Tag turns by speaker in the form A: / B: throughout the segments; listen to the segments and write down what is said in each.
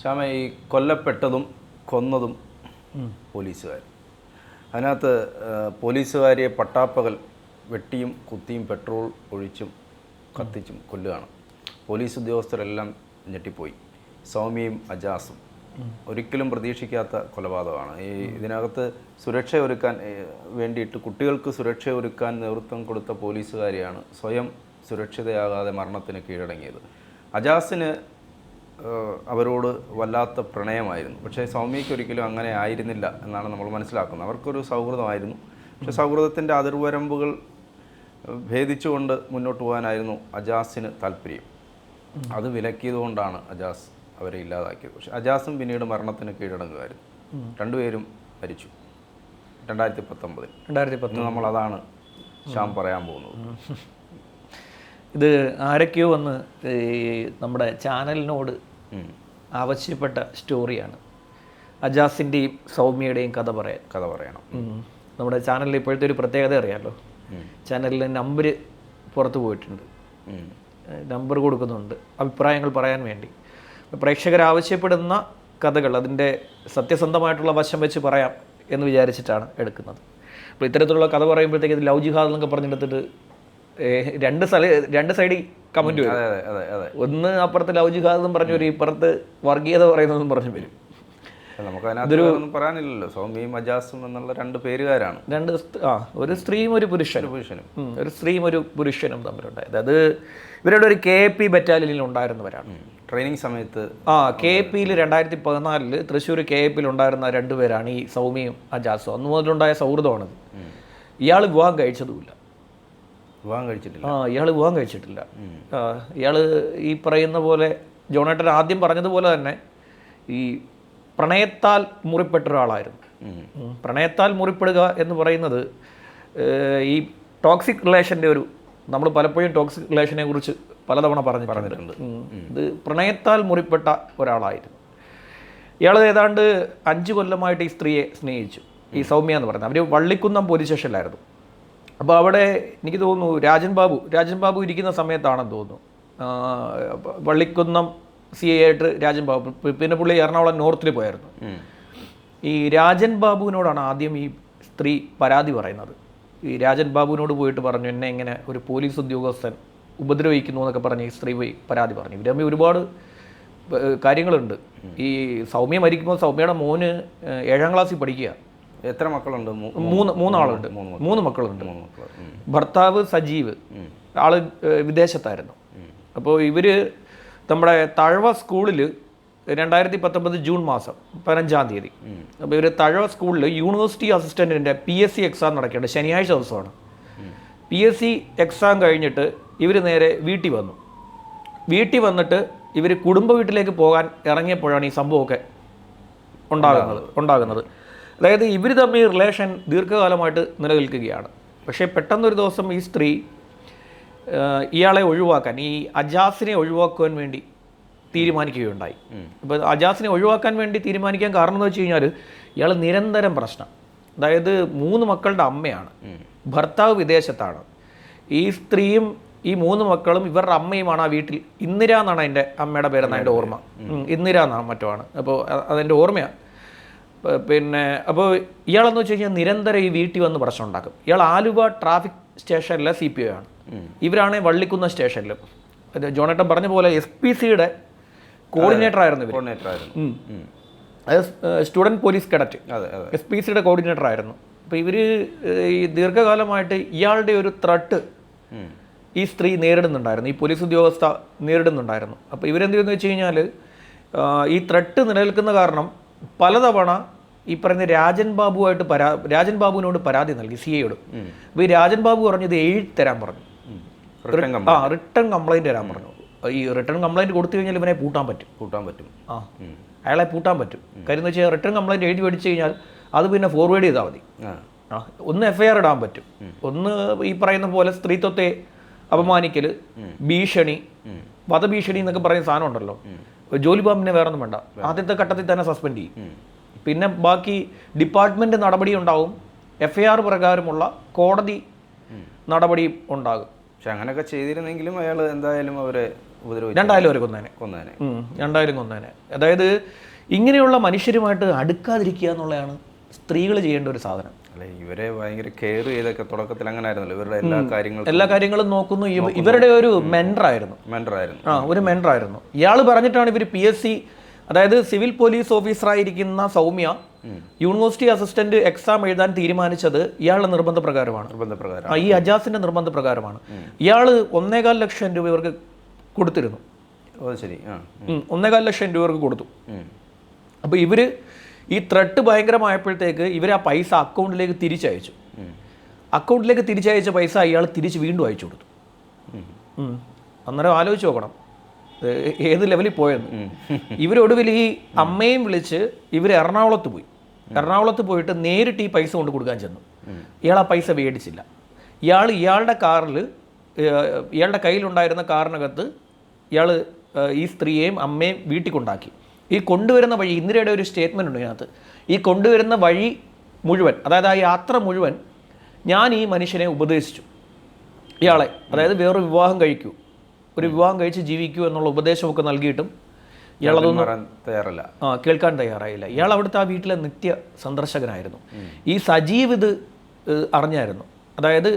A: ശ്യാമ ഈ കൊല്ലപ്പെട്ടതും കൊന്നതും പോലീസുകാർ. അതിനകത്ത് പോലീസുകാരിയെ പോലീസുകാരെ പട്ടാപ്പകൽ വെട്ടിയും കുത്തിയും പെട്രോൾ ഒഴിച്ചും കത്തിച്ചും കൊല്ലുകയാണ്. പോലീസ് ഉദ്യോഗസ്ഥരെല്ലാം ഞെട്ടിപ്പോയി. സൗമ്യയും അജാസും. ഒരിക്കലും പ്രതീക്ഷിക്കാത്ത കൊലപാതകമാണ്. ഈ ഇതിനകത്ത് സുരക്ഷ ഒരുക്കാൻ വേണ്ടിയിട്ട് കുട്ടികൾക്ക് സുരക്ഷ ഒരുക്കാൻ നേതൃത്വം കൊടുത്ത പോലീസുകാരിയാണ് സ്വയം സുരക്ഷിതയാകാതെ മരണത്തിന് കീഴടങ്ങിയത്. അജാസിന് അവരോട് വല്ലാത്ത പ്രണയമായിരുന്നു. പക്ഷേ സൗമ്യയ്ക്ക് ഒരിക്കലും അങ്ങനെ ആയിരുന്നില്ല എന്നാണ് നമ്മൾ മനസ്സിലാക്കുന്നത്. അവർക്കൊരു സൗഹൃദമായിരുന്നു. പക്ഷേ സൗഹൃദത്തിന്റെ അതിർവരമ്പുകൾ ഭേദിച്ചുകൊണ്ട് മുന്നോട്ട് പോകാനായിരുന്നു അജാസിന് താല്പര്യം. അത് വിലക്കിയതുകൊണ്ടാണ് അജാസ് അവരെ ഇല്ലാതാക്കിയത്. പക്ഷേ അജാസും പിന്നീട് മരണത്തിന് കീഴടങ്ങുമായിരുന്നു. രണ്ടുപേരും മരിച്ചു. രണ്ടായിരത്തി പത്തൊമ്പതിൽ
B: രണ്ടായിരത്തി പത്ത്
A: നമ്മൾ നമ്മളതാണ് ശ്യാം പറയാൻ പോകുന്നത്.
B: ഇത് ആരൊക്കെയോ വന്ന് ഈ നമ്മുടെ ചാനലിനോട്. ആവശ്യപ്പെട്ട സ്റ്റോറിയാണ്. അജാസിന്റെയും സൗമ്യയുടെയും കഥ പറയാൻ.
A: കഥ പറയണം.
B: നമ്മുടെ ചാനലിൽ ഇപ്പോഴത്തെ ഒരു പ്രത്യേകത അറിയാമല്ലോ ചാനലിൽ നമ്പർ പുറത്തു പോയിട്ടുണ്ട്. നമ്പർ കൊടുക്കുന്നുണ്ട്. അഭിപ്രായങ്ങൾ പറയാൻ വേണ്ടി. പ്രേക്ഷകർ ആവശ്യപ്പെടുന്ന കഥകൾ അതിന്റെ സത്യസന്ധമായിട്ടുള്ള വശം വെച്ച് പറയാം എന്ന് വിചാരിച്ചിട്ടാണ് എടുക്കുന്നത്. അപ്പോൾ ഇത്തരത്തിലുള്ള കഥ പറയുമ്പോഴത്തേക്ക് ഇത് ലവ് ജിഹാദ് എന്നൊക്കെ പറഞ്ഞെടുത്തിട്ട് രണ്ട് സ്ഥല രണ്ട് സൈഡിൽ കമന്റ് വരും. ഒന്ന് അപ്പുറത്ത് ലവ് ജിഹാദ് എന്നും പറഞ്ഞു വരും ഇപ്പുറത്ത് വർഗീയത പറയുന്നതെന്നും പറഞ്ഞു വരും.
A: നമുക്ക് പറയാനില്ലല്ലോ. സൗമ്യ മജാസും എന്നുള്ള രണ്ട് പേരുകാരാണ്.
B: രണ്ട് ആ ഒരു സ്ത്രീയും ഒരു പുരുഷനും.
A: പുരുഷനും.
B: ഒരു സ്ത്രീയും ഒരു പുരുഷനും തമ്മിലുണ്ടായത്. അത് ഇവരുടെ ഒരു കെ പി ബറ്റാലിയനിൽ ഉണ്ടായിരുന്നവരാണ്.
A: ട്രെയിനിങ് സമയത്ത്
B: ആ കെ പിയിൽ രണ്ടായിരത്തി പതിനാലിൽ തൃശ്ശൂർ കെ പിയിൽ ഉണ്ടായിരുന്ന രണ്ടുപേരാണ് ഈ സൗമ്യയും അജാസും അന്ന് മുതലുണ്ടായ സൗഹൃദമാണിത്. ഇയാൾ വിവാഹം കഴിച്ചതുമില്ല.
A: വിവാഹം കഴിച്ചിട്ടില്ല.
B: ആ ഇയാൾ വിവാഹം കഴിച്ചിട്ടില്ല. ഇയാൾ ഈ പറയുന്ന പോലെ ജോണേട്ടൻ ആദ്യം പറഞ്ഞതുപോലെ തന്നെ ഈ പ്രണയത്താൽ മുറിപ്പെട്ട ഒരാളായിരുന്നു. പ്രണയത്താൽ മുറിപ്പെടുക എന്ന് പറയുന്നത് ഈ ടോക്സിക് റിലേഷന്റെ ഒരു നമ്മൾ പലപ്പോഴും ടോക്സിക് റിലേഷനെ കുറിച്ച് പലതവണ പറഞ്ഞിട്ടുണ്ട്. ഇത് പ്രണയത്താൽ മുറിപ്പെട്ട ഒരാളായിരുന്നു. ഇയാൾ ഏതാണ്ട് അഞ്ച് കൊല്ലമായിട്ട് ഈ സ്ത്രീയെ സ്നേഹിച്ചു. ഈ സൗമ്യ എന്ന് പറയുന്നത്. അവർ വള്ളിക്കുന്നം പോലീസ് സ്റ്റേഷനിലായിരുന്നു. അപ്പോൾ അവിടെ എനിക്ക് തോന്നുന്നു രാജൻ ബാബു രാജൻ ബാബു ഇരിക്കുന്ന സമയത്താണെന്ന് തോന്നുന്നു. വള്ളിക്കുന്നം സി എ ആയിട്ട് രാജൻ ബാബു പിന്നെ പുള്ളി എറണാകുളം നോർത്തിൽ പോയായിരുന്നു. ഈ രാജൻ ബാബുവിനോടാണ് ആദ്യം ഈ സ്ത്രീ പരാതി പറയുന്നത്. ഈ രാജൻ ബാബുവിനോട് പോയിട്ട് പറഞ്ഞു എന്നെ ഇങ്ങനെ ഒരു പോലീസ് ഉദ്യോഗസ്ഥൻ ഉപദ്രവിക്കുന്നു എന്നൊക്കെ പറഞ്ഞ് ഈ സ്ത്രീ പോയി പരാതി പറഞ്ഞു. ഇവർ തമ്മിൽ ഒരുപാട് കാര്യങ്ങളുണ്ട്. ഈ സൗമ്യ മരിക്കുമ്പോൾ സൗമ്യയുടെ മോന് ഏഴാം ക്ലാസ്സിൽ പഠിക്കുക.
A: എത്ര മക്കളുണ്ട്?
B: മൂന്ന് മൂന്നാളുണ്ട്.
A: മൂന്ന്
B: മക്കളുണ്ട്. ഭർത്താവ് സജീവ്. ആൾ വിദേശത്തായിരുന്നു. അപ്പോൾ ഇവർ നമ്മുടെ തഴവ സ്കൂളിൽ രണ്ടായിരത്തി പത്തൊമ്പത് ജൂൺ മാസം പതിനഞ്ചാം തീയതി. അപ്പോൾ ഇവർ തഴവ സ്കൂളിൽ യൂണിവേഴ്സിറ്റി അസിസ്റ്റന്റിന്റെ പി എസ് സി എക്സാം നടക്കേണ്ടത് ശനിയാഴ്ച ദിവസമാണ്. പി എസ് സി എക്സാം കഴിഞ്ഞിട്ട് ഇവർ നേരെ വീട്ടിൽ വന്നു. വീട്ടിൽ വന്നിട്ട് ഇവർ കുടുംബ വീട്ടിലേക്ക് പോകാൻ ഇറങ്ങിയപ്പോഴാണ് ഈ സംഭവമൊക്കെ ഉണ്ടാകുന്നത്. ഉണ്ടാകുന്നത്. അതായത് ഇവർ തമ്മിൽ റിലേഷൻ ദീർഘകാലമായിട്ട് നിലനിൽക്കുകയാണ്. പക്ഷേ പെട്ടെന്നൊരു ദിവസം ഈ സ്ത്രീ ഇയാളെ ഒഴിവാക്കാൻ ഈ അജാസിനെ ഒഴിവാക്കുവാൻ വേണ്ടി തീരുമാനിക്കുകയുണ്ടായി. അപ്പോൾ അജാസിനെ ഒഴിവാക്കാൻ വേണ്ടി തീരുമാനിക്കാൻ കാരണം എന്ന് വെച്ച് കഴിഞ്ഞാൽ ഇയാൾ നിരന്തരം പ്രശ്നം. അതായത് മൂന്ന് മക്കളുടെ അമ്മയാണ്. ഭർത്താവ് വിദേശത്താണ്. ഈ സ്ത്രീയും ഈ മൂന്ന് മക്കളും ഇവരുടെ അമ്മയുമാണ് ആ വീട്ടിൽ ഇന്ദിര എന്നാണ് എന്റെ അമ്മയുടെ പേരെന്നാണ് എന്റെ ഓർമ്മ. ഇന്ദിര എന്നാണ് മറ്റുമാണ് അപ്പോൾ അതെന്റെ ഓർമ്മയാണ്. പിന്നെ അപ്പോൾ ഇയാളെന്ന് വെച്ച് കഴിഞ്ഞാൽ നിരന്തരം ഈ വീട്ടിൽ വന്ന് പ്രശ്നം ഉണ്ടാക്കും. ഇയാൾ ആലുവ ട്രാഫിക് സ്റ്റേഷനിലെ സി പി ഒ ആണ്. ഇവരാണ് വള്ളിക്കുന്ന സ്റ്റേഷനിലും. അത് ജോണേട്ടൻ പറഞ്ഞ പോലെ എസ് പി സിയുടെ കോർഡിനേറ്റർ ആയിരുന്നു
A: കോർഡിനേറ്റർ ആയിരുന്നു സ്റ്റുഡന്റ്
B: അത് പോലീസ് കേഡറ്റ്. എസ് പി സിയുടെ കോർഡിനേറ്റർ ആയിരുന്നു അപ്പോൾ ഇവർ ഈ ദീർഘകാലമായിട്ട് ഇയാളുടെ ഒരു ത്രട്ട് ഈ സ്ത്രീ നേരിടുന്നുണ്ടായിരുന്നു. ഈ പോലീസ് ഉദ്യോഗസ്ഥ നേരിടുന്നുണ്ടായിരുന്നു. അപ്പോൾ ഇവരെന്തെന്ന് വെച്ച് കഴിഞ്ഞാൽ ഈ ത്രട്ട് നിലനിൽക്കുന്ന കാരണം പലതവണ ഈ പറയുന്ന രാജൻ ബാബുവായിട്ട് പരാ രാജൻ ബാബുവിനോട് പരാതി നൽകി സി എയോട് അപ്പോൾ ഈ രാജൻ ബാബു പറഞ്ഞത് എഴുതി തരാൻ പറഞ്ഞു. ആ റിട്ടേൺ കംപ്ലൈന്റ് തരാൻ പറഞ്ഞു. ഈ റിട്ടേൺ കംപ്ലൈന്റ് കൊടുത്തു കഴിഞ്ഞാൽ ഇവനെ പൂട്ടാൻ പറ്റും.
A: പൂട്ടാൻ പറ്റും.
B: ആ. അയാളെ പൂട്ടാൻ പറ്റും. കാര്യം എന്ന് വെച്ചാൽ റിട്ടേൺ കംപ്ലൈന്റ് എഴുതി മേടിച്ചു കഴിഞ്ഞാൽ അത് പിന്നെ ഫോർവേഡ് ചെയ്താൽ മതി. ഒന്ന് എഫ്ഐആർ ഐ ആർ ഇടാൻ പറ്റും. ഒന്ന് ഈ പറയുന്ന പോലെ സ്ത്രീത്വത്തെ അപമാനിക്കൽ ഭീഷണി വധഭീഷണി എന്നൊക്കെ പറയുന്ന സാധനം ഉണ്ടല്ലോ. ജോലി ബാബിനെ വേറെ ഒന്നും വേണ്ട ആദ്യത്തെ ഘട്ടത്തിൽ തന്നെ സസ്പെൻഡ് ചെയ്യും. പിന്നെ ബാക്കി ഡിപ്പാർട്ട്മെന്റ് നടപടി ഉണ്ടാവും. എഫ് ഐ ആർ പ്രകാരമുള്ള കോടതി നടപടി ഉണ്ടാകും.
A: പക്ഷെ അങ്ങനെയൊക്കെ ചെയ്തിരുന്നെങ്കിലും അയാൾ എന്തായാലും അവരെ
B: രണ്ടായാലും അവരെ കൊന്നേനെ.
A: കൊന്നേനെ.
B: രണ്ടായാലും കൊന്നേനെ. അതായത് ഇങ്ങനെയുള്ള മനുഷ്യരുമായിട്ട് അടുക്കാതിരിക്കുക എന്നുള്ളതാണ് സ്ത്രീകൾ ചെയ്യേണ്ട ഒരു സാധനം.
A: അല്ലെ ഇവരെ ഭയങ്കര കെയർ ചെയ്തൊക്കെ തുടക്കത്തിൽ അങ്ങനെ ആയിരുന്നല്ലോ ഇവരുടെ എല്ലാ കാര്യങ്ങളും
B: എല്ലാ കാര്യങ്ങളും നോക്കുന്നു. ഇവരുടെ ഒരു മെൻഡറായിരുന്നു
A: മെൻഡറായിരുന്നു
B: ആ ഒരു മെൻഡറായിരുന്നു ഇയാൾ പറഞ്ഞിട്ടാണ് ഇവർ പി എസ് സി അതായത് സിവിൽ പോലീസ് ഓഫീസറായിരിക്കുന്ന സൗമ്യ യൂണിവേഴ്സിറ്റി അസിസ്റ്റന്റ് എക്സാം എഴുതാൻ തീരുമാനിച്ചത് ഇയാളുടെ നിർബന്ധ പ്രകാരമാണ് ഈ അജാസിന്റെ നിർബന്ധ പ്രകാരമാണ് ഇയാൾ ഒന്നേകാൽ ലക്ഷം രൂപ ഇവർക്ക് കൊടുത്തിരുന്നു.
A: ശരി.
B: ഒന്നേകാൽ ലക്ഷം രൂപ ഇവർക്ക് കൊടുത്തു.
A: അപ്പൊ
B: അപ്പോൾ ഇവർ ഈ ത്രെട്ട് ഭയങ്കരമായപ്പോഴത്തേക്ക് ഇവർ ആ പൈസ അക്കൗണ്ടിലേക്ക് തിരിച്ചയച്ചു. അക്കൗണ്ടിലേക്ക് തിരിച്ചയച്ച പൈസ അയാൾ തിരിച്ച് വീണ്ടും അയച്ചു കൊടുത്തു. അന്നേരം ആലോചിച്ച് നോക്കണം. ഏത് ലെവലിൽ പോയെന്ന്. ഇവരൊടുവിൽ ഈ അമ്മയും വിളിച്ച് ഇവർ എറണാകുളത്ത് പോയി. എറണാകുളത്ത് പോയിട്ട് നേരിട്ട് ഈ പൈസ കൊണ്ട് കൊടുക്കാൻ ചെന്നു. ഇയാൾ ആ പൈസ മേടിച്ചില്ല. ഇയാൾ ഇയാളുടെ കാറിൽ ഇയാളുടെ കയ്യിലുണ്ടായിരുന്ന കാറിനകത്ത് ഇയാൾ ഈ സ്ത്രീയെയും അമ്മയും വീട്ടിൽ കൊണ്ടാക്കി. ഈ കൊണ്ടുവരുന്ന വഴി ഇന്ദിരയുടെ ഒരു സ്റ്റേറ്റ്മെന്റ് ഉണ്ട് ഇതിനകത്ത്. ഈ കൊണ്ടുവരുന്ന വഴി മുഴുവൻ അതായത് ആ യാത്ര മുഴുവൻ ഞാൻ ഈ മനുഷ്യനെ ഉപദേശിച്ചു. ഇയാളെ അതായത് വേറൊരു വിവാഹം കഴിക്കൂ. ഒരു വിവാഹം കഴിച്ച് ജീവിക്കൂ എന്നുള്ള ഉപദേശമൊക്കെ നൽകിയിട്ടും ഇയാളതൊന്നും
A: തയ്യാറല്ല.
B: ആ കേൾക്കാൻ തയ്യാറായില്ല. ഇയാൾ അവിടുത്തെ ആ വീട്ടിലെ നിത്യ സന്ദർശകനായിരുന്നു. ഈ സജീവ് ഇത് അറിഞ്ഞായിരുന്നു. അതായത്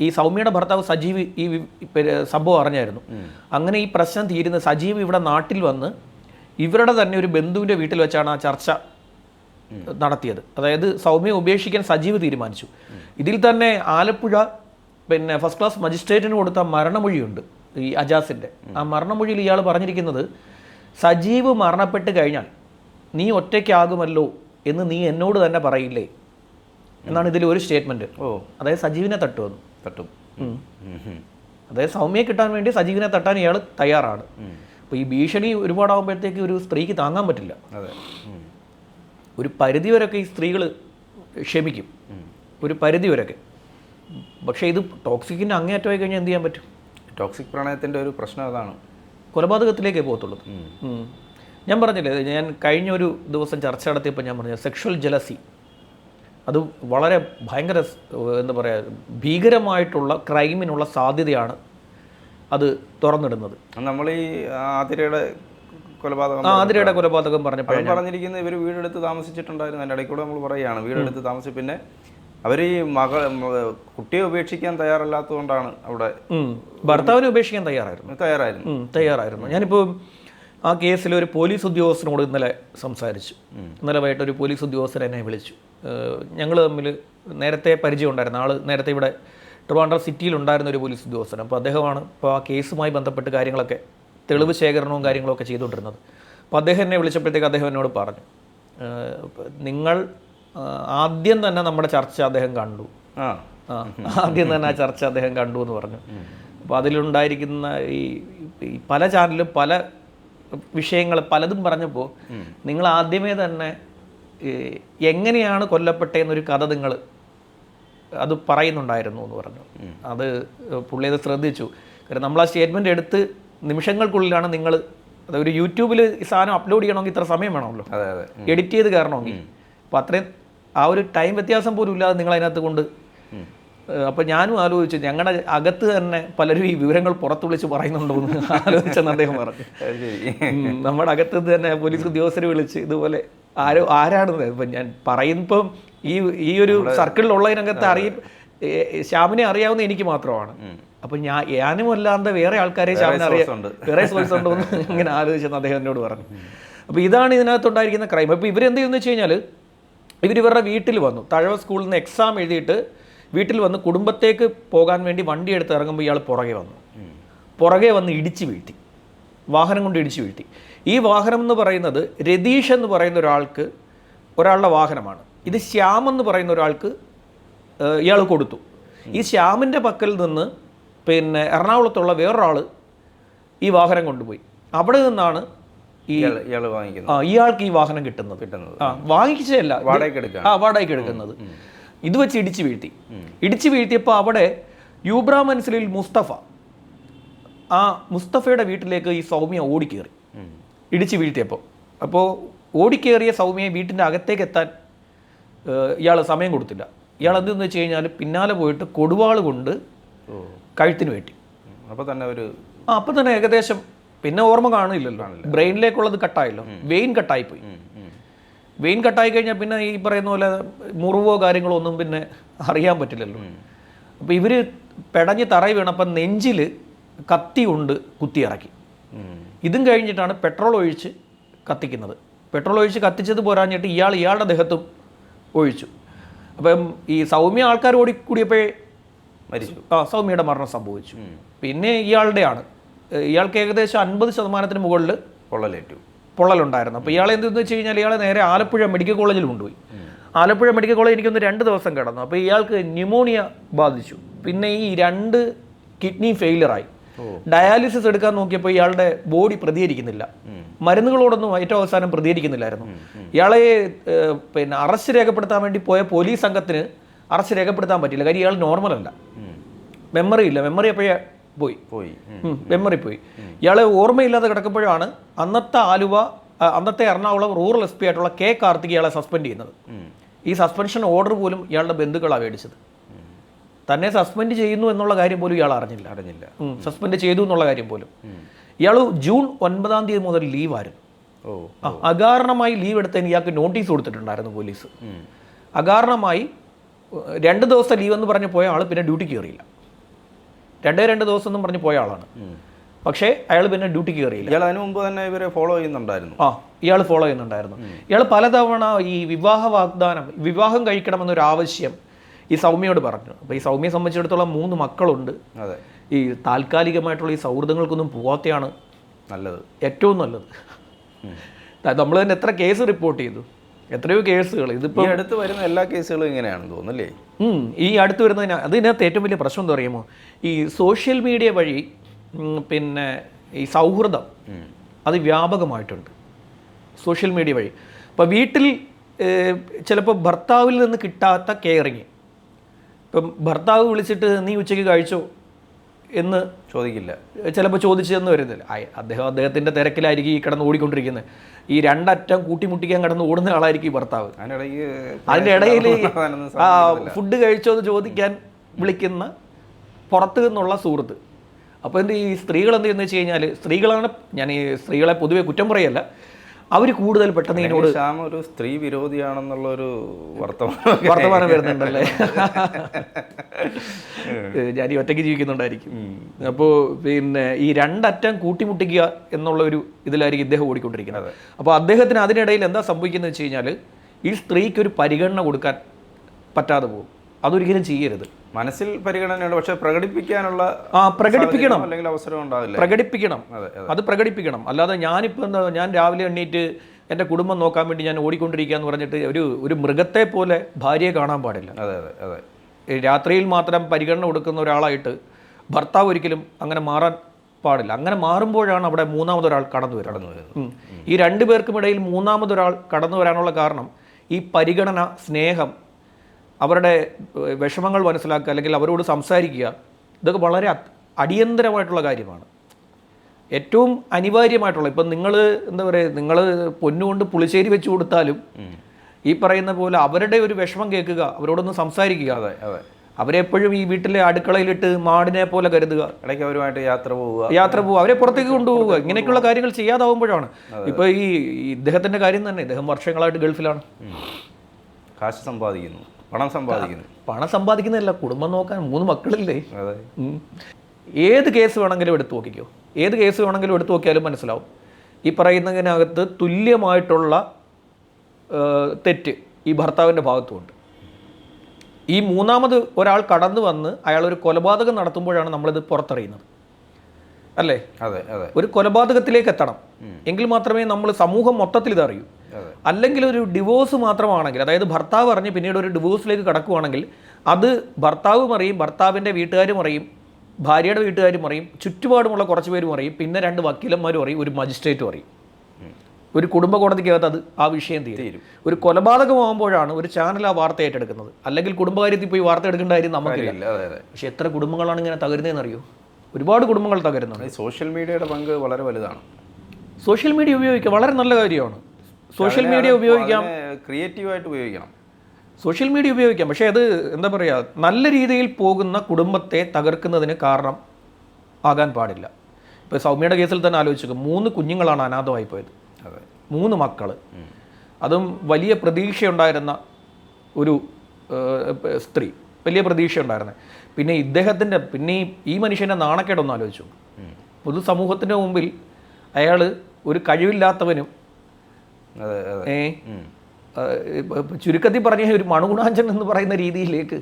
B: ഈ സൗമ്യയുടെ ഭർത്താവ് സജീവ് ഈ സംഭവം അറിഞ്ഞായിരുന്നു. അങ്ങനെ ഈ പ്രശ്നം തീരുന്ന സജീവ് ഇവിടെ നാട്ടിൽ വന്ന് ഇവരുടെ തന്നെ ഒരു ബന്ധുവിന്റെ വീട്ടിൽ വെച്ചാണ് ആ ചർച്ച നടത്തിയത്. അതായത് സൗമ്യ ഉപേക്ഷിക്കാൻ സജീവ് തീരുമാനിച്ചു. ഇതിൽ തന്നെ ആലപ്പുഴ പിന്നെ ഫസ്റ്റ് ക്ലാസ് മജിസ്ട്രേറ്റിന് കൊടുത്ത മരണമൊഴിയുണ്ട് ഈ അജാസിന്റെ. ആ മരണമൊഴിയിൽ ഇയാൾ പറഞ്ഞിരിക്കുന്നത് സജീവ് മരണപ്പെട്ട് കഴിഞ്ഞാൽ നീ ഒറ്റയ്ക്കാകുമല്ലോ എന്ന് നീ എന്നോട് തന്നെ പറയില്ലേ? എന്നാണ് ഇതിൽ ഒരു സ്റ്റേറ്റ്മെന്റ്
A: ഓ.
B: അതായത് സജീവിനെ തട്ടുമെന്ന്.
A: തട്ടും.
B: അതായത് സൗമ്യയെ കിട്ടാൻ വേണ്ടി സജീവിനെ തട്ടാൻ ഇയാൾ തയ്യാറാണ്. അപ്പോൾ ഈ ഭീഷണി ഒരുപാടാകുമ്പോഴത്തേക്ക് ഒരു സ്ത്രീക്ക് താങ്ങാൻ പറ്റില്ല. ഒരു പരിധി വരെയൊക്കെ ഈ സ്ത്രീകൾ ക്ഷമിക്കും. ഒരു പരിധി വരെയൊക്കെ പക്ഷേ ഇത് ടോക്സിക്കിന്റെ അങ്ങേയറ്റമായി കഴിഞ്ഞാൽ എന്ത് ചെയ്യാൻ പറ്റും?
A: ടോക്സിക് പ്രണയത്തിന്റെ ഒരു പ്രശ്നം അതാണ്.
B: കൊലപാതകത്തിലേക്കേ പോകത്തുള്ളൂ. ഞാൻ പറഞ്ഞില്ലേ ഞാൻ കഴിഞ്ഞ ഒരു ദിവസം ചർച്ച നടത്തിയപ്പോൾ ഞാൻ പറഞ്ഞു സെക്ഷൽ ജലസി. അത് വളരെ ഭയങ്കര എന്താ പറയുക ഭീകരമായിട്ടുള്ള ക്രൈമിനുള്ള സാധ്യതയാണ് അത് തുറന്നിടുന്നത്.
A: നമ്മൾ ഈ ആതിരയുടെ കൊലപാതകം
B: ആതിരയുടെ കൊലപാതകം പറഞ്ഞപ്പോൾ
A: പറഞ്ഞിരിക്കുന്ന പറഞ്ഞിരിക്കുന്നത് ഇവർ വീടെടുത്ത് താമസിച്ചിട്ടുണ്ടായിരുന്നു. അതിന്റെ ഇടയ്ക്കൂടെ നമ്മൾ പറയുകയാണ്. വീടെടുത്ത് താമസിച്ച് പിന്നെ അവർ ഈ മകൾ കുട്ടിയെ ഉപേക്ഷിക്കാൻ തയ്യാറല്ലാത്തതുകൊണ്ടാണ് അവിടെ
B: ഭർത്താവിനെ ഉപേക്ഷിക്കാൻ തയ്യാറായിരുന്നു.
A: തയ്യാറായിരുന്നു.
B: തയ്യാറായിരുന്നു. ഞാനിപ്പോൾ ആ കേസിൽ ഒരു പോലീസ് ഉദ്യോഗസ്ഥനോട് ഇന്നലെ സംസാരിച്ചു. ഇന്നലെ വൈകിട്ട് ഒരു പോലീസ് ഉദ്യോഗസ്ഥൻ എന്നെ വിളിച്ചു. ഞങ്ങൾ തമ്മിൽ നേരത്തെ പരിചയം ഉണ്ടായിരുന്നു ആൾ നേരത്തെ ഇവിടെ ട്രിവാൻഡ്രം സിറ്റിയിൽ ഉണ്ടായിരുന്ന ഒരു പോലീസ് ഉദ്യോഗസ്ഥൻ. അപ്പോൾ അദ്ദേഹമാണ് ഇപ്പോൾ ആ കേസുമായി ബന്ധപ്പെട്ട് കാര്യങ്ങളൊക്കെ തെളിവ് ശേഖരണവും കാര്യങ്ങളൊക്കെ ചെയ്തുകൊണ്ടിരുന്നത്. അപ്പോൾ അദ്ദേഹം എന്നെ വിളിച്ചപ്പോഴത്തേക്ക് അദ്ദേഹം എന്നോട് പറഞ്ഞു നിങ്ങൾ ആദ്യം തന്നെ നമ്മുടെ ചർച്ച അദ്ദേഹം കണ്ടു. ആദ്യം തന്നെ ആ ചർച്ച അദ്ദേഹം കണ്ടു എന്ന് പറഞ്ഞു. അപ്പോൾ അതിലുണ്ടായിരിക്കുന്ന ഈ പല ചാനലും പല വിഷയങ്ങൾ പലതും പറഞ്ഞപ്പോൾ നിങ്ങൾ ആദ്യമേ തന്നെ എങ്ങനെയാണ് കൊല്ലപ്പെട്ടതെന്നൊരു കഥ നിങ്ങൾ അത് പറയുന്നുണ്ടായിരുന്നു എന്ന് പറഞ്ഞു. അത് പുള്ളി അത് ശ്രദ്ധിച്ചു. കാരണം നമ്മൾ ആ സ്റ്റേറ്റ്മെന്റ് എടുത്ത് നിമിഷങ്ങൾക്കുള്ളിലാണ് നിങ്ങൾ അത് ഒരു യൂട്യൂബിൽ ഈ സാധനം അപ്ലോഡ് ചെയ്യണമെങ്കിൽ ഇത്ര സമയം വേണമല്ലോ.
A: അതെ അതെ.
B: എഡിറ്റ് ചെയ്ത് കയറണമെങ്കിൽ. അപ്പോൾ അത്രയും ആ ഒരു ടൈം വ്യത്യാസം പോലും ഇല്ലാതെ നിങ്ങൾ അതിനകത്ത് കൊണ്ട് അപ്പോൾ ഞാനും ആലോചിച്ചു ഞങ്ങളുടെ അകത്ത് തന്നെ പലരും ഈ വിവരങ്ങൾ പുറത്തു വിളിച്ച് പറയുന്നുണ്ടോ എന്ന് ആലോചിച്ചെന്ന് അദ്ദേഹം പറഞ്ഞു. നമ്മുടെ അകത്ത് തന്നെ പോലീസ് ഉദ്യോഗസ്ഥരെ വിളിച്ച് ഇതുപോലെ ആരോ ആരാണെന്ന് ഇപ്പം ഞാൻ പറയുമ്പം ഈ ഈ ഒരു സർക്കിളിലുള്ള രംഗത്ത് അറിയ ശ്യാമിനെ അറിയാവുന്ന എനിക്ക് മാത്രമാണ്. അപ്പൊ ഞാൻ ഞാനും അല്ലാതെ വേറെ ആൾക്കാരെ ശ്യാമിനെ അറിയാം. വേറെ സോഴ്സ് ഉണ്ടോ എന്ന് ഇങ്ങനെ ആലോചിച്ചെന്ന് അദ്ദേഹം എന്നോട് പറഞ്ഞു. അപ്പോൾ ഇതാണ് ഇതിനകത്തുണ്ടായിരിക്കുന്ന ക്രൈം അപ്പോൾ ഇവരെന്ത് ചെയ്യുന്നു വെച്ച് കഴിഞ്ഞാൽ ഇവർ ഇവരുടെ വീട്ടിൽ വന്നു. തഴവ സ്കൂളിൽ നിന്ന് എക്സാം എഴുതിയിട്ട് വീട്ടിൽ വന്ന് കുടുംബത്തേക്ക് പോകാൻ വേണ്ടി വണ്ടി എടുത്ത് ഇറങ്ങുമ്പോൾ ഇയാൾ പുറകെ വന്നു. പുറകെ വന്ന് ഇടിച്ചു വീഴ്ത്തി. വാഹനം കൊണ്ട് ഇടിച്ചു വീഴ്ത്തി. ഈ വാഹനം എന്ന് പറയുന്നത് രതീഷ് എന്ന് പറയുന്ന ഒരാൾക്ക് ഒരാളുടെ വാഹനമാണ്. ഇത് ശ്യാം എന്ന് പറയുന്ന ഒരാൾക്ക് ഇയാൾ കൊടുത്തു. ഈ ശ്യാമിന്റെ പക്കൽ നിന്ന് പിന്നെ എറണാകുളത്തുള്ള വേറൊരാൾ ഈ വാഹനം കൊണ്ടുപോയി. അവിടെ നിന്നാണ് ഈ
A: ഇയാൾ വാങ്ങിക്കുന്നത്.
B: ആ ഇയാൾക്ക് ഈ വാഹനം കിട്ടുന്നത്.
A: കിട്ടുന്നത്.
B: ആ വാങ്ങിച്ചതല്ല ഇത്
A: വാടകയ്ക്ക് എടുക്കുക
B: ആ വാടകയ്ക്ക് എടുക്കുന്നത്. ഇത് വെച്ച് ഇടിച്ചു വീഴ്ത്തി. ഇടിച്ചു വീഴ്ത്തിയപ്പോൾ അവിടെ യൂബ്ര മനസ്സിലിൽ മുസ്തഫ. ആ മുസ്തഫയുടെ വീട്ടിലേക്ക് ഈ സൗമ്യ ഓടിക്കേറി. ഇടിച്ചു വീഴ്ത്തിയപ്പോൾ അപ്പോൾ ഓടിക്കേറിയ സൗമ്യയെ വീട്ടിന്റെ അകത്തേക്ക് എത്താൻ ഇയാൾ സമയം കൊടുത്തില്ല. ഇയാൾ എന്തെന്ന് വെച്ച് കഴിഞ്ഞാൽ പിന്നാലെ പോയിട്ട് കൊടുവാൾ കൊണ്ട് കഴുത്തിന് വെട്ടി.
A: അപ്പോൾ തന്നെ ഒരു
B: ആ അപ്പം തന്നെ ഏകദേശം പിന്നെ ഓർമ്മ കാണില്ലല്ലോ ബ്രെയിനിലേക്കുള്ളത് കട്ടായല്ലോ. വെയിൻ കട്ടായി പോയി. വെയിൻ കട്ടായി കഴിഞ്ഞാൽ പിന്നെ ഈ പറയുന്ന പോലെ മുറിവോ കാര്യങ്ങളോ ഒന്നും പിന്നെ അറിയാൻ പറ്റില്ലല്ലോ. അപ്പോൾ ഇവർ പെടഞ്ഞ് തറയി വീണപ്പം നെഞ്ചിൽ കത്തി ഉണ്ട് കുത്തി ഇറക്കി. ഇതും കഴിഞ്ഞിട്ടാണ് പെട്രോൾ ഒഴിച്ച് കത്തിക്കുന്നത്. പെട്രോൾ ഒഴിച്ച് കത്തിച്ചത് പോരാഞ്ഞിട്ട് ഇയാൾ ഇയാളുടെ ദേഹത്തും ഒഴിച്ചു. അപ്പം ഈ സൗമ്യ ആൾക്കാർ ഓടിക്കൂടിയപ്പോഴേ
A: മരിച്ചു.
B: ആ സൗമ്യയുടെ മരണം സംഭവിച്ചു. പിന്നെ ഇയാളുടെയാണ്. ഇയാൾക്ക് ഏകദേശം അൻപത് ശതമാനത്തിന് മുകളിൽ
A: പൊള്ളലേറ്റു.
B: പൊള്ളലുണ്ടായിരുന്നു. അപ്പോൾ ഇയാൾ എന്തെന്ന് വെച്ച് കഴിഞ്ഞാൽ ഇയാളെ നേരെ ആലപ്പുഴ മെഡിക്കൽ കോളേജിൽ കൊണ്ടുപോയി. ആലപ്പുഴ മെഡിക്കൽ കോളേജ് എനിക്കൊന്ന് രണ്ട് ദിവസം കിടന്നു. അപ്പോൾ ഇയാൾക്ക് ന്യൂമോണിയ ബാധിച്ചു. പിന്നെ ഈ രണ്ട് കിഡ്നി ഫെയിലറായി ഡയാലിസിസ് എടുക്കാൻ നോക്കിയപ്പോൾ ഇയാളുടെ ബോഡി പ്രതികരിക്കുന്നില്ല. മരുന്നുകളോടൊന്നും ഏറ്റവും അവസാനം പ്രതികരിക്കുന്നില്ലായിരുന്നു. ഇയാളെ പിന്നെ അറസ്റ്റ് രേഖപ്പെടുത്താൻ വേണ്ടി പോയ പോലീസ് സംഘത്തിന് അറസ്റ്റ് രേഖപ്പെടുത്താൻ പറ്റില്ല കാര്യം ഇയാൾ നോർമൽ അല്ല. മെമ്മറി ഇല്ല. മെമ്മറി അപ്പോഴേ പോയി.
A: പോയി.
B: മെമ്മറി പോയി. ഇയാളെ ഓർമ്മയില്ലാതെ കിടക്കുമ്പോഴാണ് അന്നത്തെ ആലുവ അന്നത്തെ എറണാകുളം റൂറൽ എസ് പി ആയിട്ടുള്ള കെ കാർത്തിക് ഇയാളെ സസ്പെൻഡ് ചെയ്യുന്നത്. ഈ സസ്പെൻഷൻ ഓർഡർ പോലും ഇയാളുടെ ബന്ധുക്കളാണ് മേടിച്ചത്. തന്നെ സസ്പെൻഡ് ചെയ്യുന്നു എന്നുള്ള കാര്യം പോലും ഇയാൾ അറിഞ്ഞില്ല.
A: അറിഞ്ഞില്ല.
B: സസ്പെൻഡ് ചെയ്തു എന്നുള്ള കാര്യം പോലും. ഇയാൾ ജൂൺ ഒൻപതാം തീയതി മുതൽ ലീവായിരുന്നു. അകാരണമായി ലീവ് എടുത്തതിന് ഇയാൾക്ക് നോട്ടീസ് കൊടുത്തിട്ടുണ്ടായിരുന്നു പോലീസ്. അകാരണമായി രണ്ട് ദിവസത്തെ ലീവ് എന്ന് പറഞ്ഞ് പോയ ആൾ പിന്നെ ഡ്യൂട്ടിക്ക് കയറിയില്ല രണ്ടേ രണ്ട് ദിവസം എന്നും പറഞ്ഞ് പോയ ആളാണ്. പക്ഷേ അയാൾ പിന്നെ ഡ്യൂട്ടിക്ക് കയറിയില്ല
A: ഇയാൾ അതിനു മുമ്പ് തന്നെ ഇവരെ ഫോളോ ചെയ്യുന്നുണ്ടായിരുന്നു.
B: ആ ഇയാൾ ഫോളോ ചെയ്യുന്നുണ്ടായിരുന്നു. ഇയാൾ പലതവണ ഈ വിവാഹ വാഗ്ദാനം വിവാഹം കഴിക്കണമെന്നൊരു ആവശ്യം ഈ സൗമ്യയോട് പറഞ്ഞു. അപ്പോൾ ഈ സൗമ്യയെ സംബന്ധിച്ചിടത്തോളം മൂന്ന് മക്കളുണ്ട്.
A: അതെ.
B: ഈ താൽക്കാലികമായിട്ടുള്ള ഈ സൗഹൃദങ്ങൾക്കൊന്നും പോകാത്തയാണ്
A: നല്ലത്.
B: ഏറ്റവും നല്ലത്. നമ്മൾ തന്നെ എത്ര കേസ് റിപ്പോർട്ട് ചെയ്തു? എത്രയോ കേസുകൾ ഇതിപ്പോൾ
A: അടുത്ത് വരുന്ന എല്ലാ കേസുകളും ഇങ്ങനെയാണ് തോന്നുന്നല്ലേ?
B: ഈ അടുത്ത് വരുന്നതിന് അതിനകത്ത് ഏറ്റവും വലിയ പ്രശ്നം എന്താ പറയുമോ ഈ സോഷ്യൽ മീഡിയ വഴി പിന്നെ ഈ സൗഹൃദം അത് വ്യാപകമായിട്ടുണ്ട്. സോഷ്യൽ മീഡിയ വഴി. അപ്പോൾ വീട്ടിൽ ചിലപ്പോൾ ഭർത്താവിൽ നിന്ന് കിട്ടാത്ത കെയറിങ്. ഇപ്പം ഭർത്താവ് വിളിച്ചിട്ട് നീ ഉച്ചയ്ക്ക് കഴിച്ചോ എന്ന്
A: ചോദിക്കില്ല.
B: ചിലപ്പോൾ ചോദിച്ചതെന്ന് വരുന്നില്ല. അദ്ദേഹം അദ്ദേഹത്തിന്റെ തിരക്കിലായിരിക്കും ഈ കിടന്ന് ഓടിക്കൊണ്ടിരിക്കുന്നത്. ഈ രണ്ടറ്റം കൂട്ടിമുട്ടിക്കാൻ കിടന്ന് ഓടുന്ന ആളായിരിക്കും ഈ ഭർത്താവ്. അതിന്റെ ഇടയിൽ ആ ഫുഡ് കഴിച്ചോ എന്ന് ചോദിക്കാൻ വിളിക്കുന്ന പുറത്ത് നിന്നുള്ള സുഹൃത്ത്. അപ്പോൾ എന്ത് ഈ സ്ത്രീകൾ എന്ത് ചെയ്യുന്നത് വെച്ച് കഴിഞ്ഞാൽ സ്ത്രീകളാണ് ഞാൻ ഈ സ്ത്രീകളെ പൊതുവെ കുറ്റം പറയല്ല. അവർ കൂടുതൽ പെട്ടെന്ന് ഇതിനോട്
A: ശ്യാം ഒരു സ്ത്രീ വിരോധിയാണെന്നുള്ള ഒരു വർത്തമാനം
B: വർത്തമാനം വരുന്നുണ്ടല്ലേ? ഞാൻ ഈ ഒറ്റയ്ക്ക് ജീവിക്കുന്നുണ്ടായിരിക്കും. അപ്പോൾ പിന്നെ ഈ രണ്ടറ്റം കൂട്ടിമുട്ടിക്കുക എന്നുള്ള ഒരു ഇതിലായിരിക്കും ഇദ്ദേഹം ഓടിക്കൊണ്ടിരിക്കുന്നത്. അപ്പോൾ അദ്ദേഹത്തിന് അതിനിടയിൽ എന്താ സംഭവിക്കുന്നത് വെച്ച് കഴിഞ്ഞാൽ ഈ സ്ത്രീക്ക് ഒരു പരിഗണന കൊടുക്കാൻ പറ്റാതെ പോകും. അതൊരിക്കലും ചെയ്യരുത്.
A: മനസ്സിൽ പരിഗണനയുണ്ട് പക്ഷെ പ്രകടിപ്പിക്കാനുള്ള
B: ആ പ്രകടിപ്പിക്കണം.
A: അല്ലെങ്കിൽ അവസരം ഉണ്ടാവില്ല.
B: പ്രകടിപ്പിക്കണം.
A: അതെ
B: പ്രകടിപ്പിക്കണം. അല്ലാതെ ഞാനിപ്പോൾ എന്താ ഞാൻ രാവിലെ എണ്ണീറ്റ് എന്റെ കുടുംബം നോക്കാൻ വേണ്ടി ഞാൻ ഓടിക്കൊണ്ടിരിക്കുക എന്ന് പറഞ്ഞിട്ട് ഒരു ഒരു മൃഗത്തെ പോലെ ഭാര്യയെ കാണാൻ പാടില്ല.
A: അതെ അതെ അതെ.
B: രാത്രിയിൽ മാത്രം പരിഗണന കൊടുക്കുന്ന ഒരാളായിട്ട് ഭർത്താവ് ഒരിക്കലും അങ്ങനെ മാറാൻ പാടില്ല. അങ്ങനെ മാറുമ്പോഴാണ് അവിടെ മൂന്നാമതൊരാൾ കടന്നു വരുന്നത്. ഈ രണ്ടു പേർക്കുമിടയിൽ മൂന്നാമതൊരാൾ കടന്നു വരാനുള്ള കാരണം ഈ പരിഗണന സ്നേഹം അവരുടെ വിഷമങ്ങൾ മനസ്സിലാക്കുക അല്ലെങ്കിൽ അവരോട് സംസാരിക്കുക ഇതൊക്കെ വളരെ അടിയന്തരമായിട്ടുള്ള കാര്യമാണ്. ഏറ്റവും അനിവാര്യമായിട്ടുള്ള ഇപ്പം നിങ്ങൾ എന്താ പറയുക നിങ്ങൾ പൊന്നുകൊണ്ട് പുളിശ്ശേരി വെച്ച് കൊടുത്താലും ഈ പറയുന്ന പോലെ അവരുടെ ഒരു വിഷമം കേൾക്കുക അവരോടൊന്ന് സംസാരിക്കുക.
A: അതെ അതെ.
B: അവരെപ്പോഴും ഈ വീട്ടിലെ അടുക്കളയിലിട്ട് മാടിനെ പോലെ കരുതുക.
A: ഇടയ്ക്ക് അവരുമായിട്ട് യാത്ര പോവുക.
B: യാത്ര പോവുക. അവരെ പുറത്തേക്ക് കൊണ്ടുപോവുക. ഇങ്ങനെയൊക്കെയുള്ള കാര്യങ്ങൾ ചെയ്യാതാവുമ്പോഴാണ്. ഇപ്പോൾ ഈ ഇദ്ദേഹത്തിന്റെ ഇദ്ദേഹത്തിന്റെ കാര്യം തന്നെ. ഇദ്ദേഹം വർഷങ്ങളായിട്ട് ഗൾഫിലാണ്.
A: കാശ് സമ്പാദിക്കുന്നു. പണം സമ്പാദിക്കുന്നത്
B: പണം സമ്പാദിക്കുന്നതല്ല കുടുംബം നോക്കാൻ മൂന്ന് മക്കളില്ലേ? ഏത് കേസ് വേണമെങ്കിലും എടുത്തു നോക്കിക്കോ. ഏത് കേസ് വേണമെങ്കിലും എടുത്തു നോക്കിയാലും മനസ്സിലാവും. ഈ പറയുന്നതിനകത്ത് തുല്യമായിട്ടുള്ള തെറ്റ് ഈ ഭർത്താവിന്റെ ഭാഗത്തുമുണ്ട്. ഈ മൂന്നാമത് ഒരാൾ കടന്നു വന്ന് അയാൾ ഒരു കൊലപാതകം നടത്തുമ്പോഴാണ് നമ്മളിത് പുറത്തറിയുന്നത്. അല്ലേ?
A: അതെ അതെ.
B: ഒരു കൊലപാതകത്തിലേക്ക് എത്തണം. എങ്കിൽ മാത്രമേ നമ്മൾ സമൂഹം മൊത്തത്തിൽ
A: ഇതറിയൂ.
B: അല്ലെങ്കിൽ ഒരു ഡിവോഴ്സ് മാത്രമാണെങ്കിൽ അതായത് ഭർത്താവ് അറിഞ്ഞ് പിന്നീട് ഒരു ഡിവോഴ്സിലേക്ക് കടക്കുകയാണെങ്കിൽ അത് ഭർത്താവും അറിയും ഭർത്താവിന്റെ വീട്ടുകാരും അറിയും ഭാര്യയുടെ വീട്ടുകാരും അറിയും ചുറ്റുപാടുമുള്ള കുറച്ച് പേരും അറിയും പിന്നെ രണ്ട് വക്കീലന്മാരും അറിയും ഒരു മജിസ്ട്രേറ്റും അറിയും ഒരു കുടുംബ കോടതിക്കകത്ത് അത് ആ വിഷയം തീരും. ഒരു കൊലപാതകമാകുമ്പോഴാണ് ഒരു ചാനൽ ആ വാർത്ത ഏറ്റെടുക്കുന്നത്. അല്ലെങ്കിൽ കുടുംബകാര്യത്തിൽ പോയി വാർത്ത എടുക്കേണ്ട കാര്യം നമുക്കില്ല. പക്ഷെ എത്ര കുടുംബങ്ങളാണ് ഇങ്ങനെ തകരുന്നതെന്ന് അറിയോ ഒരുപാട് കുടുംബങ്ങൾ തകരുന്നുണ്ട്.
A: സോഷ്യൽ മീഡിയയുടെ പങ്ക് വളരെ വലുതാണ്.
B: സോഷ്യൽ മീഡിയ ഉപയോഗിക്കുക വളരെ നല്ല കാര്യമാണ്. സോഷ്യൽ മീഡിയ ഉപയോഗിക്കാം.
A: ക്രിയേറ്റീവായിട്ട് ഉപയോഗിക്കണം.
B: സോഷ്യൽ മീഡിയ ഉപയോഗിക്കാം. പക്ഷേ അത് എന്താ പറയുക നല്ല രീതിയിൽ പോകുന്ന കുടുംബത്തെ തകർക്കുന്നതിന് കാരണം ആകാൻ പാടില്ല. ഇപ്പോൾ സൗമ്യയുടെ കേസിൽ തന്നെ ആലോചിച്ചു മൂന്ന് കുഞ്ഞുങ്ങളാണ് അനാഥമായി പോയത്. മൂന്ന് മക്കൾ അതും വലിയ പ്രതീക്ഷയുണ്ടായിരുന്ന ഒരു സ്ത്രീ. വലിയ പ്രതീക്ഷയുണ്ടായിരുന്നത് പിന്നെ ഇദ്ദേഹത്തിന്റെ പിന്നെ ഈ മനുഷ്യന്റെ നാണക്കേടൊന്നും ആലോചിച്ചു പൊതുസമൂഹത്തിന്റെ മുമ്പിൽ അയാൾ ഒരു കഴിവില്ലാത്തവനും ഏ? ചുരുക്കത്തിൽ പറഞ്ഞ ഒരു മണുഗുണാഞ്ചൻ എന്ന് പറയുന്ന രീതിയിലേക്ക്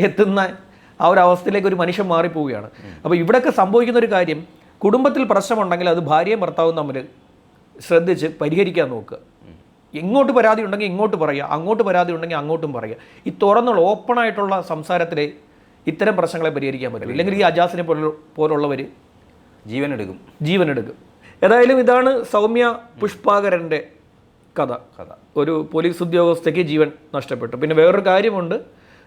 B: എത്തുന്ന ആ ഒരു അവസ്ഥയിലേക്ക് ഒരു മനുഷ്യൻ മാറിപ്പോവുകയാണ്. അപ്പോൾ ഇവിടെയൊക്കെ സംഭവിക്കുന്ന ഒരു കാര്യം കുടുംബത്തിൽ പ്രശ്നമുണ്ടെങ്കിൽ അത് ഭാര്യയും ഭർത്താവും തമ്മിൽ ശ്രദ്ധിച്ച് പരിഹരിക്കാൻ നോക്കുക. എങ്ങോട്ട് പരാതി ഉണ്ടെങ്കിൽ ഇങ്ങോട്ട് പറയുക അങ്ങോട്ട് പരാതി ഉണ്ടെങ്കിൽ അങ്ങോട്ടും പറയുക. ഈ തുറന്നുള്ള ഓപ്പണായിട്ടുള്ള സംസാരത്തിൽ ഇത്തരം പ്രശ്നങ്ങളെ പരിഹരിക്കാൻ പറ്റില്ല ഇല്ലെങ്കിൽ ഈ അജാസിനെ പോലെ പോലുള്ളവർ
A: ജീവനെടുക്കും.
B: ജീവനെടുക്കും. ഏതായാലും ഇതാണ് സൗമ്യ പുഷ്പാകരന്റെ കഥ
A: കഥ.
B: ഒരു പോലീസ് ഉദ്യോഗസ്ഥയ്ക്ക് ജീവൻ നഷ്ടപ്പെട്ടു. പിന്നെ വേറൊരു കാര്യമുണ്ട്.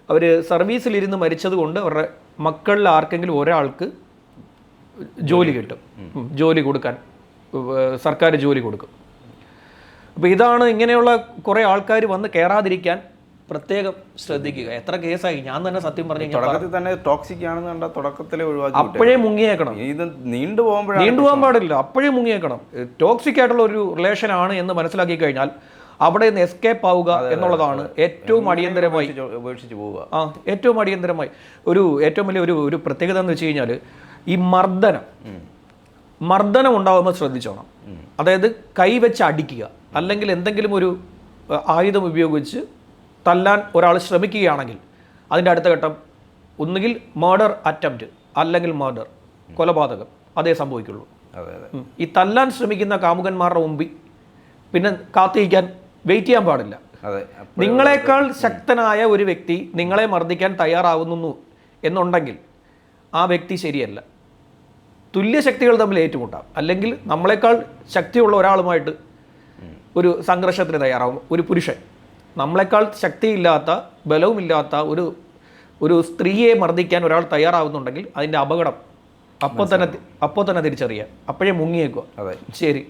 B: അവർ സർവീസിലിരുന്ന് മരിച്ചത് കൊണ്ട് അവരുടെ മക്കളിൽ ആർക്കെങ്കിലും ഒരാൾക്ക് ജോലി കിട്ടും. ജോലി കൊടുക്കാൻ. സർക്കാർ ജോലി കൊടുക്കും. അപ്പോൾ ഇതാണ് ഇങ്ങനെയുള്ള കുറേ ആൾക്കാർ വന്ന് കയറാതിരിക്കാൻ പ്രത്യേകം ശ്രദ്ധിക്കുക. എത്ര കേസായി? ഞാൻ തന്നെ സത്യം പറഞ്ഞു
A: തുടക്കത്തിൽ തന്നെ ടോക്സിക് ആണെന്ന് കണ്ട തുടക്കത്തിലെ ഒഴിവാക്കി.
B: അപ്പോഴേ മുങ്ങിയേക്കണം.
A: ഇത് നീണ്ടു പോകുമ്പോഴാണ്
B: നീണ്ടുപോകാൻ പാടില്ല. അപ്പോഴേ മുങ്ങിയേക്കണം. ടോക്സിക് ആയിട്ടുള്ള ഒരു റിലേഷൻ ആണ് എന്ന് മനസ്സിലാക്കി കഴിഞ്ഞാൽ അവിടെ നിന്ന് എസ്കേപ്പ് ആവുക എന്നുള്ളതാണ് ഏറ്റവും അടിയന്തരമായി.
A: ഉപേക്ഷിച്ച് പോവുക.
B: ആ ഏറ്റവും അടിയന്തരമായി. ഒരു ഏറ്റവും വലിയ ഒരു ഒരു പ്രത്യേകത എന്ന് വെച്ച് കഴിഞ്ഞാൽ ഈ മർദ്ദനം. മർദ്ദനം ഉണ്ടാകുമ്പോൾ ശ്രദ്ധിച്ചോണം. അതായത് കൈവച്ച് അടിക്കുക. അല്ലെങ്കിൽ എന്തെങ്കിലും ഒരു ആയുധം ഉപയോഗിച്ച് തല്ലാൻ ഒരാൾ ശ്രമിക്കുകയാണെങ്കിൽ അതിന്റെ അടുത്ത ഘട്ടം ഒന്നുകിൽ മർഡർ അറ്റംപ്റ്റ് അല്ലെങ്കിൽ മർഡർ കൊലപാതകം അതേ സംഭവിക്കുള്ളൂ. ഈ തല്ലാൻ ശ്രമിക്കുന്ന കാമുകന്മാരുടെ മുമ്പിൽ പിന്നെ കാത്തിരിക്കാൻ വെയിറ്റ് ചെയ്യാൻ പാടില്ല. നിങ്ങളെക്കാൾ ശക്തനായ ഒരു വ്യക്തി നിങ്ങളെ മർദ്ദിക്കാൻ തയ്യാറാവുന്നു എന്നുണ്ടെങ്കിൽ ആ വ്യക്തി ശരിയല്ല. തുല്യ ശക്തികൾ തമ്മിൽ ഏറ്റുമുട്ടാം. അല്ലെങ്കിൽ നമ്മളെക്കാൾ ശക്തിയുള്ള ഒരാളുമായിട്ട് ഒരു സംഘർഷത്തിന് തയ്യാറാവും. ഒരു പുരുഷൻ. നമ്മളെക്കാൾ ശക്തിയില്ലാത്ത ബലവുമില്ലാത്ത ഒരു ഒരു സ്ത്രീയെ മർദ്ദിക്കാൻ ഒരാൾ തയ്യാറാവുന്നുണ്ടെങ്കിൽ അതിന്റെ അപകടം അപ്പോൾ തന്നെ അപ്പോൾ തന്നെ തിരിച്ചറിയാം അപ്പോഴേ മുങ്ങിയേക്കുക.
A: അതെ.
B: ശരി.